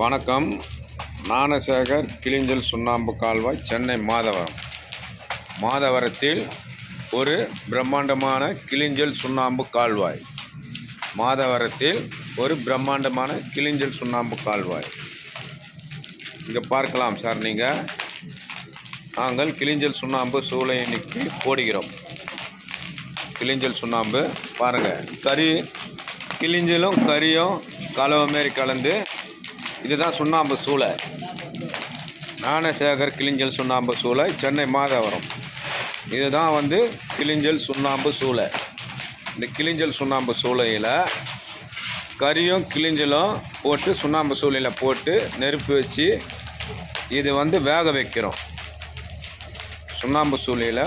வணக்கம். ஞானசேகர் கிளிஞ்சல் சுண்ணாம்பு கால்வாய் சென்னை மாதவரம். மாதவரத்தில் ஒரு பிரம்மாண்டமான கிளிஞ்சல் சுண்ணாம்பு கால்வாய். மாதவரத்தில் ஒரு பிரம்மாண்டமான கிளிஞ்சல் சுண்ணாம்பு கால்வாய். இங்கே பார்க்கலாம் சார் நீங்கள் நாங்கள் கிளிஞ்சல் சுண்ணாம்பு சூளை எண்ணிக்கை போடுகிறோம். கிளிஞ்சல் சுண்ணாம்பு பாருங்கள் கறி கிளிஞ்சலும் கறியும் கலவை மாரி கலந்து இதுதான் சுண்ணாம்பு சூளை. ஞானசேகர் கிளிஞ்சல் சுண்ணாம்பு சூளை சென்னை மாதவரம். இதுதான் வந்து கிளிஞ்சல் சுண்ணாம்பு சூளை. இந்த கிளிஞ்சல் சுண்ணாம்பு சூளையில் கறியும் கிளிஞ்சலும் போட்டு சுண்ணாம்பு சூளையில் போட்டு நெருப்பு வச்சு இது வந்து வேக வைக்கிறோம். சுண்ணாம்பு சூளையில்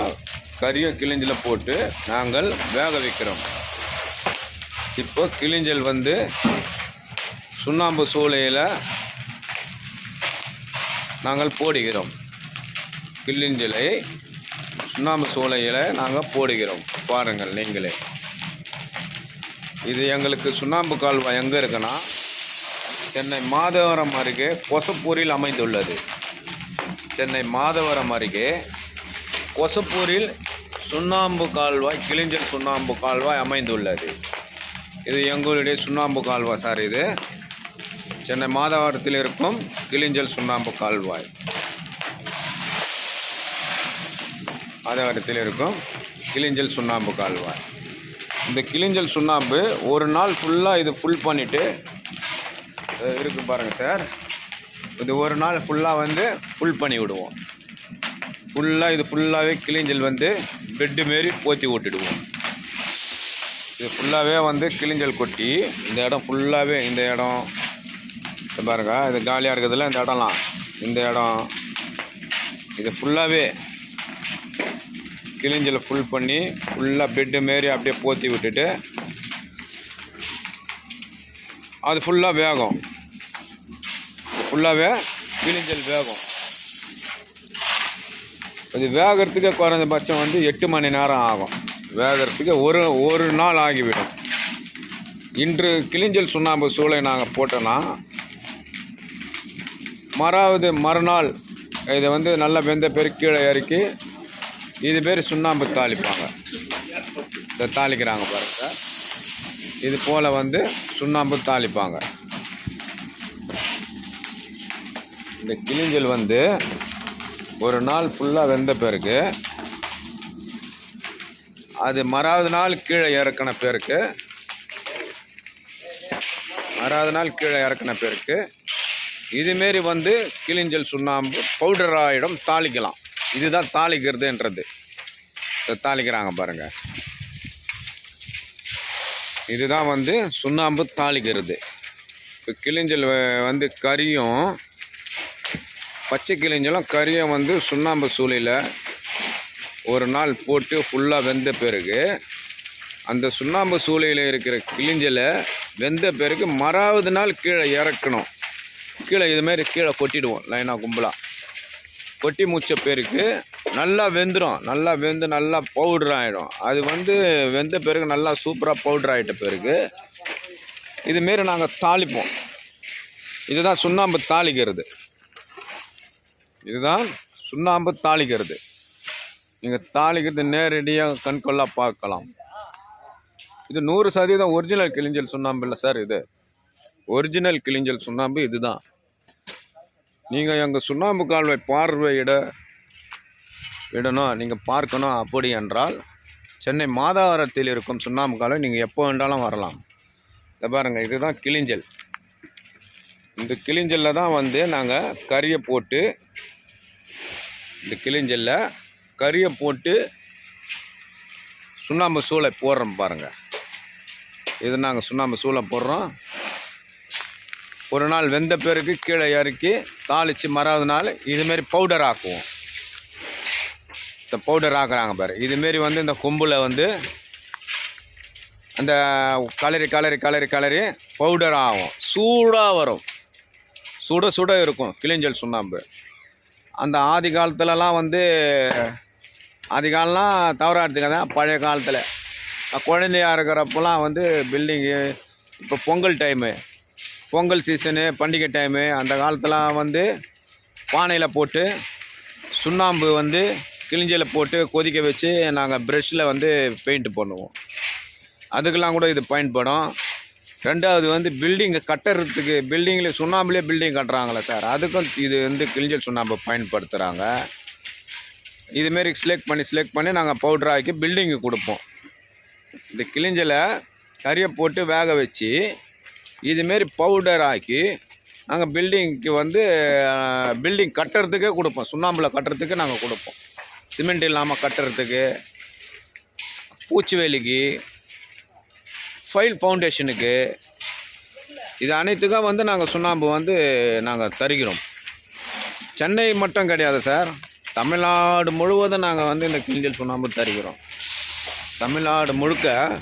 கறியும் கிளிஞ்சில் போட்டு நாங்கள் வேக வைக்கிறோம். இப்போ கிளிஞ்சல் வந்து சுண்ணாம்பு சூளையில் நாங்கள் போடுகிறோம். கிளிஞ்சலை சுண்ணாம்பு சூளையில் நாங்கள் போடுகிறோம். பாருங்கள் நீங்களே. இது எங்களுக்கு சுண்ணாம்பு கால்வாய் எங்கே இருக்குன்னா சென்னை மாதவரம் அருகே கொசப்பூரில் அமைந்துள்ளது. சென்னை மாதவரம் அருகே கொசப்பூரில் சுண்ணாம்பு கால்வாய் கிளிஞ்சல் சுண்ணாம்பு கால்வாய் அமைந்துள்ளது. இது எங்களுடைய சுண்ணாம்பு கால்வாய் சார் இது. சென்னை மாதவரத்தில் இருக்கும் கிளிஞ்சல் சுண்ணாம்பு கால்வாய். மாதவரத்தில் இருக்கும் கிளிஞ்சல் சுண்ணாம்பு கால்வாய். இந்த கிளிஞ்சல் சுண்ணாம்பு ஒரு நாள் ஃபுல்லாக இது ஃபுல் பண்ணிவிட்டு இருக்கு பாருங்கள் சார். இது ஒரு நாள் ஃபுல்லாக வந்து ஃபுல் பண்ணி விடுவோம். ஃபுல்லாக இது ஃபுல்லாகவே கிளிஞ்சல் வந்து பெட்டு மாரி போற்றி விட்டுடுவோம் இது ஃபுல்லாகவே வந்து கிளிஞ்சல் கொட்டி இந்த இடம் ஃபுல்லாகவே இந்த இடம் பாருங்க இது காலியாக இருக்கிறதுல இந்த இடம்லாம். இந்த இடம். இது ஃபுல்லாகவே கிளிஞ்சலை ஃபுல் பண்ணி ஃபுல்லாக பெட்டு மாரி அப்படியே போத்தி விட்டுட்டு அது ஃபுல்லாக வேகும். ஃபுல்லாகவே கிளிஞ்சல் வேகும். அது வேகிறதுக்கு குறைஞ்சபட்சம் வந்து எட்டு மணி நேரம் ஆகும். வேகிறதுக்கு ஒரு ஒரு நாள் ஆகிவிடும். இன்று கிளிஞ்சல் சுண்ணாம்பு சூளை நாங்கள் போட்டோன்னா மறாவது மறுநாள் இதை வந்து நல்லா வெந்த பெருக்கீழே கீழே இறக்கி இது பேர் சுண்ணாம்பு தாளிப்பாங்க. இதை தாளிக்கிறாங்க பாருங்க. இது போல் வந்து சுண்ணாம்பு தாளிப்பாங்க. இந்த கிளிஞ்சல் வந்து ஒரு நாள் ஃபுல்லாக வெந்த பிறகு அது மறாவது நாள் கீழே இறக்கின பேருக்கு மறாவது நாள் கீழே இறக்கின பேருக்கு இதுமாரி வந்து கிளிஞ்சல் சுண்ணாம்பு பவுடராயிடம் தாளிக்கலாம். இதுதான் தாளிக்கிறதுன்றது. இதை தாளிக்கிறாங்க பாருங்கள் இதுதான் வந்து சுண்ணாம்பு தாளிக்கிறது. இப்போ கிளிஞ்சல் வந்து கறியும் பச்சை கிளிஞ்சலும் கறியும் வந்து சுண்ணாம்பு சூளையில் ஒரு நாள் போட்டு ஃபுல்லாக வெந்த பிறகு அந்த சுண்ணாம்பு சூளையில் இருக்கிற கிளிஞ்சலை வெந்த பிறகு மறாவது நாள் கீழே இறக்கணும். கீழே இதுமாரி கீழே கொட்டிடுவோம். லைனாக கும்பலாக கொட்டி முடிச்ச பேருக்கு. நல்லா வெந்துடும் நல்லா வெந்து நல்லா பவுடர் ஆகிடும் அது வந்து வெந்த பிறகு நல்லா சூப்பராக பவுடர் ஆகிட்ட பிறகு இதுமாரி நாங்கள் தாளிப்போம். இதுதான் சுண்ணாம்பு தாளிக்கிறது. இதுதான் சுண்ணாம்பு தாளிக்கிறது. நீங்கள் தாளிக்கிறது நேரடியாக கண்கொள்ளாக பார்க்கலாம். இது நூறு சதவீதம் ஒரிஜினல் கிழிஞ்சல் சுண்ணாம்பு இல்லை சார் இது. ஒரிஜினல் கிளிஞ்சல் சுண்ணாம்பு இதுதான். நீங்கள் எங்கள் சுண்ணாம்பு கால்வாய் பார்வையிட இடணும் நீங்கள் பார்க்கணும் அப்படி என்றால் சென்னை மாதாவரத்தில் இருக்கும் சுண்ணாம்பு கால்வாய் நீங்கள் எப்போ வேண்டாலும் வரலாம். இதை பாருங்கள் இதுதான் கிளிஞ்சல் இந்த கிளிஞ்சலில் தான் வந்து நாங்கள் கறியை போட்டு இந்த கிளிஞ்சலில் கறியை போட்டு சுண்ணாம்பு சூளை போடுறோம் பாருங்கள் இது நாங்கள் சுண்ணாம்பு சூளை போடுறோம். ஒரு நாள் வெந்த பிறகு கீழே இறக்கி தாளித்து மறாவது நாள் இதுமாரி பவுடர் ஆக்குவோம். இந்த பவுடர் ஆக்குறாங்க பாரு. இதுமாரி வந்து இந்த கொம்பில் வந்து அந்த கலரி கலரி கலரி கலரி பவுடர் ஆகும். சூடாக வரும். சுட சுட இருக்கும். கிளிஞ்சல் சுண்ணாம்பு. அந்த ஆதி காலத்துலலாம் வந்து ஆதி காலம்லாம் தவறாக எடுத்துக்காத. பழைய காலத்தில். குழந்தையாக குழந்தையா இருக்கிறப்பெல்லாம் வந்து பில்டிங்கு இப்போ பொங்கல் டைமு பொங்கல் சீசனு பண்டிகை டைமு அந்த காலத்தில் வந்து பானையில் போட்டு சுண்ணாம்பு வந்து கிழிஞ்சியில் போட்டு கொதிக்க வச்சு நாங்கள் ப்ரெஷ்ஷில் வந்து பெயிண்ட் பண்ணுவோம். அதுக்கெல்லாம் கூட இது பயன்படும். ரெண்டாவது வந்து பில்டிங்கை கட்டுறதுக்கு பில்டிங்கில் சுண்ணாம்புலே பில்டிங் கட்டுறாங்களே சார் அதுக்கும் இது வந்து கிழிஞ்சல் சுண்ணாம்பு பயன்படுத்துகிறாங்க இதுமாரி செலக்ட் பண்ணி செலக்ட் பண்ணி நாங்கள் பவுடர் ஆக்கி பில்டிங்கு கொடுப்போம். இந்த கிழிஞ்சலை கறியை போட்டு வேக வச்சு இதுமாரி பவுடர் ஆக்கி நாங்கள் பில்டிங்க்கு வந்து பில்டிங் கட்டுறதுக்கே கொடுப்போம். சுண்ணாம்பில் கட்டுறதுக்கு நாங்கள் கொடுப்போம். சிமெண்ட் இல்லாமல் கட்டுறதுக்கு பூச்சி வேலிக்கு ஃபைல் ஃபவுண்டேஷனுக்கு இது அனைத்துக்கும் வந்து நாங்கள் சுண்ணாம்பு வந்து நாங்கள் தருகிறோம். சென்னை மட்டும் கிடையாது சார். தமிழ்நாடு முழுவதும் நாங்கள் வந்து இந்த கிழிஞ்சல் சுண்ணாம்பு தருகிறோம். தமிழ்நாடு முழுக்க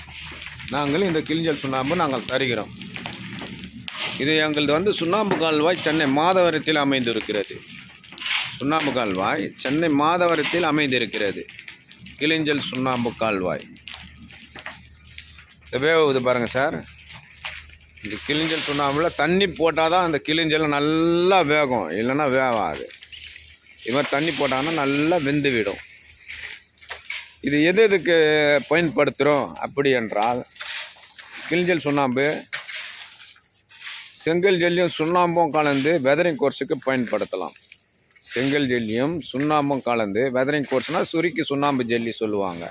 நாங்கள் இந்த கிழிஞ்சல் சுண்ணாம்பு நாங்கள் தருகிறோம். இது எங்களது வந்து சுண்ணாம்பு கால்வாய் சென்னை மாதவரத்தில் அமைந்திருக்கிறது. சுண்ணாம்பு கால்வாய் சென்னை மாதவரத்தில் அமைந்திருக்கிறது. கிளிஞ்சல் சுண்ணாம்பு கால்வாய். இந்த வேவுது பாருங்கள் சார். இந்த கிளிஞ்சல் சுண்ணாம்பில் தண்ணி போட்டால் தான் அந்த கிளிஞ்சல் நல்லா வேகும். இல்லைன்னா வேகாது இது மாதிரி தண்ணி போட்டாங்கன்னா நல்லா வெந்து விடும் இது எது எதுக்கு பயன்படுத்துகிறோம் அப்படி என்றால் கிளிஞ்சல் சுண்ணாம்பு செங்கல் ஜெல்லியும் சுண்ணாம்பும் கலந்து வெதரிங் கோர்ஸுக்கு பயன்படுத்தலாம். செங்கல் ஜெல்லியும் சுண்ணாம்பும் கலந்து வெதரிங் கோர்ஸ்னால் சுருக்கி சுண்ணாம்பு ஜெல்லி சொல்லுவாங்க.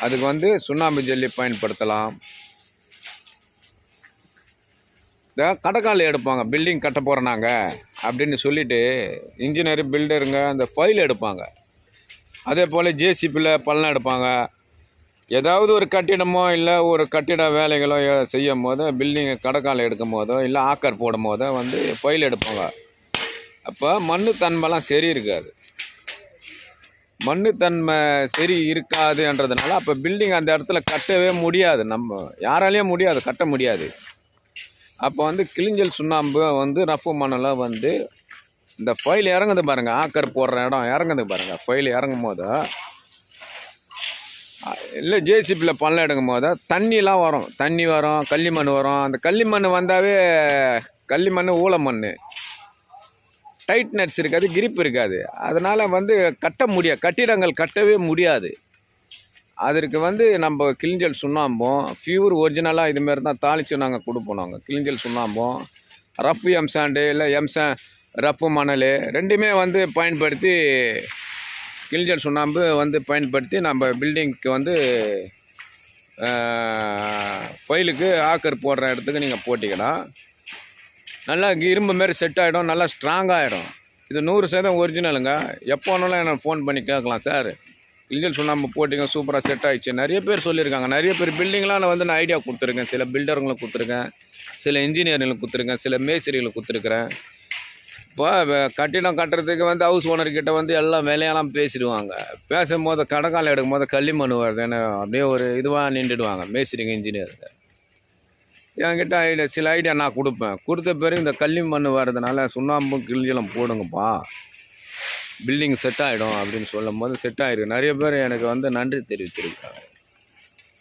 அதுக்கு வந்து சுண்ணாம்பு ஜெல்லி பயன்படுத்தலாம். இந்த கடைக்கால் எடுப்பாங்க. பில்டிங் கட்ட போகிறோம் நாங்கள் அப்படின்னு சொல்லிவிட்டு இன்ஜினியர் பில்டருங்க அந்த ஃபைல் எடுப்பாங்க. அதே போல் ஜேசிபியில் பள்ளம் எடுப்பாங்க. ஏதாவது ஒரு கட்டிடமோ இல்லை ஒரு கட்டிட வேலைகளோ செய்யும் போதோ பில்டிங் கடைக்கால் எடுக்கும் போதோ இல்லை ஆக்கர் போடும் போதோ வந்து ஃபைல் எடுப்பாங்க. அப்போ மண்ணு தன்மைலாம் சரி இருக்காது. மண்ணு தன்மை சரி இருக்காதுன்றதுனால அப்போ பில்டிங் அந்த இடத்துல கட்டவே முடியாது. நம்ம யாராலேயும் முடியாது கட்ட முடியாது. அப்போ வந்து கிளிஞ்சல் சுண்ணாம்பு வந்து ரஃப்பு மணலாம் வந்து இந்த ஃபைல் இறங்குது பாருங்கள் ஆக்கர் போடுற இடம் இறங்குது பாருங்கள் ஃபைல் இறங்கும் போது இல்லை ஜேசிபியில் பள்ளம் எடுக்கும் போது தண்ணிலாம் வரும். தண்ணி வரும் களிமண் வரும். அந்த களிமண் வந்தாவே களிமண் ஊளமண் டைட்னஸ் இருக்காது கிரிப் இருக்காது. அதனால் வந்து கட்ட முடியாது கட்டிடங்கள் கட்டவே முடியாது. அதற்கு வந்து நம்ம கிளிஞ்சல் சுண்ணாம்பும் ஃபியூர் ஒரிஜினலாக இதுமாரி தான் தாளித்து நாங்கள் கொடுப்போம் நாங்கள் கிளிஞ்சல் சுண்ணாம்பும் ரஃப் எம்சாண்டு இல்லை எம்சா ரஃப்பு ரஃப் மணல் ரெண்டுமே வந்து பயன்படுத்தி கிளிஞ்சல் சுண்ணாம்பு வந்து பயன்படுத்தி நம்ம பில்டிங்க்கு வந்து ஃபைலுக்கு ஆக்கர் போடுற இடத்துக்கு நீங்கள் போட்டிங்கன்னா நல்லா இரும்பு மாரி செட் ஆகிடும் நல்லா ஸ்ட்ராங் ஆகிடும் இது நூறு சதவீதம் ஒரிஜினலுங்க எப்போ வேணாலும் எனக்கு ஃபோன் பண்ணி கேட்கலாம் சார் கிளிஞ்சல் சுண்ணாம்பு போட்டிங்க சூப்பராக செட் ஆகிடுச்சு நிறைய பேர் சொல்லியிருக்காங்க. நிறைய பேர் பில்டிங்லாம் நான் வந்து நான் ஐடியா கொடுத்துருக்கேன். சில பில்டருங்களுக்கு கொடுத்துருக்கேன். சில இன்ஜினியர்களுக்கு கொடுத்துருக்கேன். சில மேஸ்திரிகளுக்கு கொடுத்துருக்குறேன். இப்போ கட்டிடம் கட்டுறதுக்கு வந்து ஹவுஸ் ஓனர்கிட்ட வந்து எல்லாம் வேலையெல்லாம் பேசிடுவாங்க. பேசும்போது கடைக்கால எடுக்கும் போது களிமண் வருதுன்னு அப்படியே ஒரு இதுவாக நின்றுடுவாங்க மேஸ்திரிங்க இன்ஜினியருங்க என்கிட்ட ஐடியா சில ஐடியா நான் கொடுப்பேன். கொடுத்த பிறகு இந்த களிமண் வர்றதுனால சுண்ணாம்பும் கிழிஞ்சலும் போடுங்கப்பா. பில்டிங் செட் ஆகிடும் அப்படின்னு சொல்லும் போது செட் ஆகிருக்கு நிறைய பேர் எனக்கு வந்து நன்றி தெரிவித்திருக்காங்க.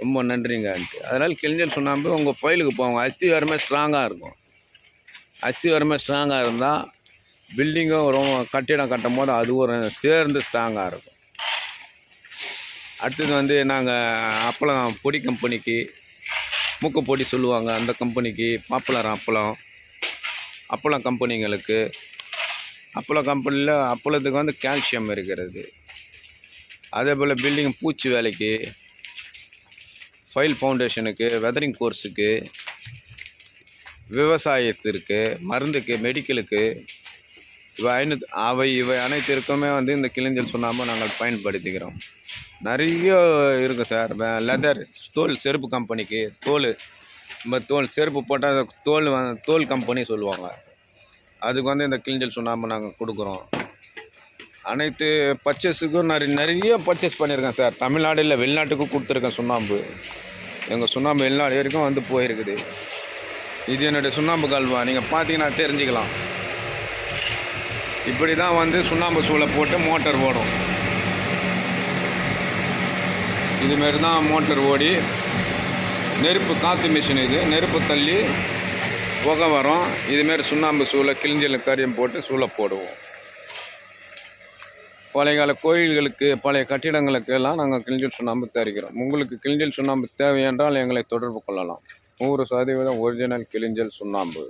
ரொம்ப நன்றிங்கன்ட்டு அதனால் கிழிஞ்சல் சுண்ணாம்பு உங்கள் ஃபைலுக்கு போவாங்க அஸ்தி வரமே ஸ்ட்ராங்காக இருக்கும். அஸ்தி வரமே ஸ்ட்ராங்காக இருந்தால் பில்டிங்கும் ரொம்ப கட்டிடம் கட்டும் போது அது ஒரு சேர்ந்து ஸ்ட்ராங்காக இருக்கும். அடுத்தது வந்து நாங்கள் அப்பளம் பொடி கம்பெனிக்கு மூக்கு பொடி சொல்லுவாங்க அந்த கம்பெனிக்கு பாப்புலர் அப்பளம் அப்பளம் கம்பெனிங்களுக்கு அப்பளம் கம்பெனியில் அப்பளத்துக்கு வந்து கால்சியம் இருக்கிறது. அதே போல் பில்டிங் பூச்சி வேலைக்கு ஃபைல் ஃபவுண்டேஷனுக்கு வெதரிங் கோர்ஸுக்கு விவசாயத்திற்கு மருந்துக்கு மெடிக்கலுக்கு இவை ஐநூ அவை இவை அனைத்திற்குமே வந்து இந்த கிளிஞ்சல் சுண்ணாம்பு நாங்கள் பயன்படுத்திக்கிறோம். நிறைய இருக்குது சார். லெதர் தோல் செருப்பு கம்பெனிக்கு தோல் நம்ம தோல் செருப்பு போட்டால் தோல் வ- தோல் கம்பெனி சொல்லுவாங்க. அதுக்கு வந்து இந்த கிளிஞ்சல் சுண்ணாம்பு நாங்கள் கொடுக்குறோம். அனைத்து பர்ச்சேஸுக்கும் நிறைய நிறைய பர்ச்சேஸ் பண்ணியிருக்கேன் சார். தமிழ்நாடு இல்லை வெளிநாட்டுக்கும் கொடுத்துருக்கேன் சுண்ணாம்பு. எங்கள் சுண்ணாம்பு வெளிநாடு வரைக்கும் வந்து போயிருக்குது. இது என்னுடைய சுண்ணாம்பு கல்வா. நீங்கள் பார்த்தீங்கன்னா தெரிஞ்சுக்கலாம். இப்படி தான் வந்து சுண்ணாம்பு சூளை போட்டு மோட்டார் ஓடும். இதுமாரி தான் மோட்டார் ஓடி நெருப்பு காற்று மிஷின் இது. நெருப்பு தள்ளி புகை வரும். இதுமாரி சுண்ணாம்பு சூளை கிழிஞ்சல் கரியம் போட்டு சூளை போடுவோம். பழைய கால கோயில்களுக்கு பழைய கட்டிடங்களுக்கு எல்லாம் நாங்கள் கிழிஞ்சல் சுண்ணாம்பு தயாரிக்கிறோம். உங்களுக்கு கிழிஞ்சல் சுண்ணாம்பு தேவை என்றால் எங்களை தொடர்பு கொள்ளலாம். நூறு சதவீதம் ஒரிஜினல் கிழிஞ்சல் சுண்ணாம்பு.